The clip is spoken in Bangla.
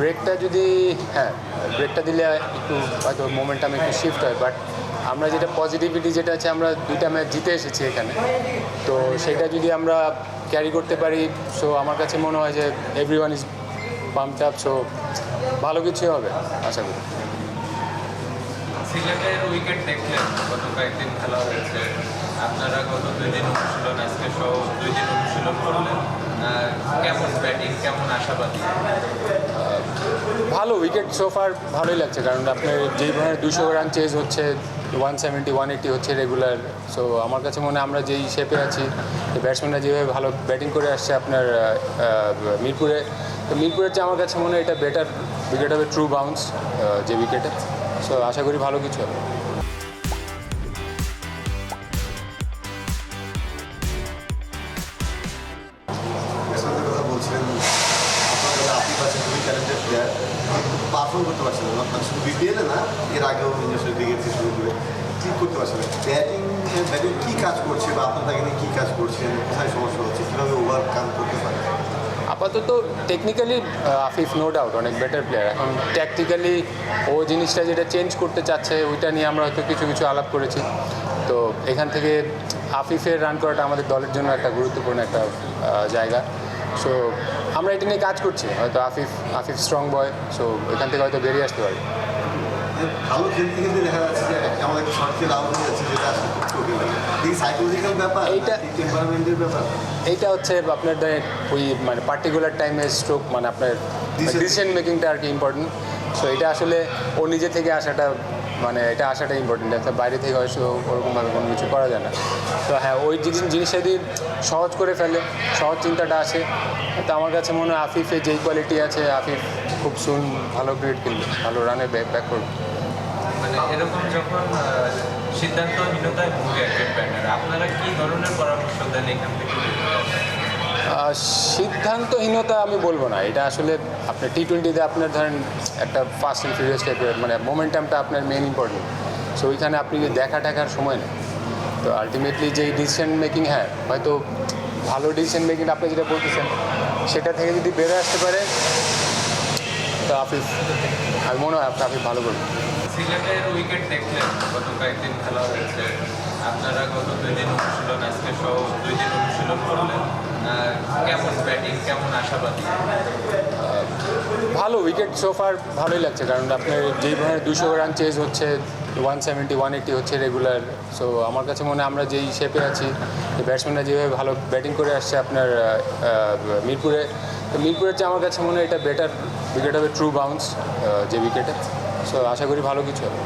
ব্রেকটা যদি হ্যাঁ ব্রেকটা দিলে একটু হয়তো মোমেন্টাম একটু শিফট হয় বাট আমরা যেটা পজিটিভিটি যেটা আছে, আমরা দুইটা ম্যাচ জিতে এসেছি এখানে। তো সেটা যদি আমরা ক্যারি করতে পারি সো আমার কাছে মনে হয় যে every one is pump up so ভালো কিছু হবে, আশা করি। আপনারা গত দুই দিন অনুশীলন, আজকে সহ দুই দিন অনুশীলন করলেন। কেমন ব্যাটিং কেমন আশাবাদী? ভালো উইকেট সোফার ভালোই লাগছে, কারণ আপনার যেই ধরনের দুশো রান চেজ হচ্ছে ওয়ান সেভেন্টি ওয়ান এইটি হচ্ছে রেগুলার সো আমার কাছে মনে হয় আমরা যেই শেপে আছি ব্যাটসম্যানরা যেভাবে ভালো ব্যাটিং করে আসছে আপনার মিরপুরে, তো মিরপুরের চেয়ে আমার কাছে মনে হয় এটা বেটার উইকেট হবে ট্রু বাউন্স যে উইকেটে সো আশা করি ভালো কিছু হবে। পারফর্ম করতে পারছিলেন না শুধু বিপিএলে না এর আগেও নিজস্ব দিকে শুরু করে ঠিক করতে পারছিলেন ব্যাটিং ব্যাটিং কী কাজ করছে বা আপনার তাকে নিয়ে কী কাজ করছেন কোথায় সমস্যা হচ্ছে কীভাবে ওভারকাম করতে পারে আপাতত টেকনিক্যালি আফিফ নো ডাউট অনেক বেটার প্লেয়ার এখন ট্যাকটিক্যালি ও জিনিসটা যেটা চেঞ্জ করতে চাচ্ছে ওইটা নিয়ে আমরা হয়তো কিছু কিছু আলাপ করেছি। তো এখান থেকে আফিফের রান করাটা আমাদের দলের জন্য একটা গুরুত্বপূর্ণ একটা জায়গা। সো আমরা এটা নিয়ে কাজ করছি। হয়তো Afif Afif strong boy so এখান থেকে হয়তো বেরিয়ে আসতে পারি। ভালো খেলতে খেলতে দেখা যাচ্ছে যে আমাদের একটা শর্ট খেল আউট হয়ে যাচ্ছে যেটা আসলে খুব চোখে লাগে এই সাইকোলজিক্যাল ব্যাপার এইটা- টেম্পারমেন্টের ব্যাপার? এইটা হচ্ছে আপনার ওই মানে পার্টিকুলার টাইমে স্ট্রোক মানে আপনার ডিসিশন মেকিংটা আর কি ইম্পর্টেন্ট সো এটা আসলে ও নিজে থেকে আসাটা মানে এটা আসাটা ইম্পর্টেন্ট একটা বাইরে থেকে হয়তো ওরকমভাবে কোনো কিছু করা যায় না। তো হ্যাঁ ওই জিনিস যদি সহজ করে ফেলে, সহজ চিন্তাটা আসে। তো আমার কাছে মনে হয় আফিফের যেই কোয়ালিটি আছে, আফিফ খুব সুন, ভালো ক্রিকেট খেলবে ভালো রানে ব্যাক ব্যাক করবে। মানে এরকম যখন আপনারা কি ধরনের পরামর্শ দেন এখান থেকে? সিদ্ধান্তহীনতা আমি বলব না। এটা আসলে আপনার টি টোয়েন্টিতে আপনার ধরেন একটা ফার্স্ট অ্যান্ড ফিরিয়াস টাইপের মানে মোমেন্টামটা আপনার মেন ইম্পর্টেন্ট সো ওইখানে আপনি দেখা টাকার সময় নেই তো আলটিমেটলি যেই ডিসিশন মেকিং হ্যাঁ হয়তো ভালো ডিসিশন মেকিং আপনি যেটা বলতেছেন, সেটা থেকে যদি বেরো আসতে পারে আফিফ আমি মনে হয় আপনি আফিফ ভালো করবেন। সিলেটের উইকেট দেখলেন, গত কয়েকদিন খেলা হয়েছে। আপনারা গত দুই দিন অনুশীলন, আজকে সহ দুই দিন অনুশীলন করলেন। কেমন ব্যাটিং কেমন আশাবাদী? ভালো উইকেট সোফার ভালোই লাগছে, কারণ আপনার যেই ধরনের দুশো রান চেজ হচ্ছে ওয়ান সেভেন্টি ওয়ান এইটি হচ্ছে রেগুলার সো আমার কাছে মনে হয় আমরা যেই শেপে আছি ব্যাটসম্যানরা যেভাবে ভালো ব্যাটিং করে আসছে আপনার মিরপুরে, তো মিরপুরের চেয়ে আমার কাছে মনে হয় এটা বেটার উইকেট হবে ট্রু বাউন্স যে উইকেটে সো আশা করি ভালো কিছু হবে।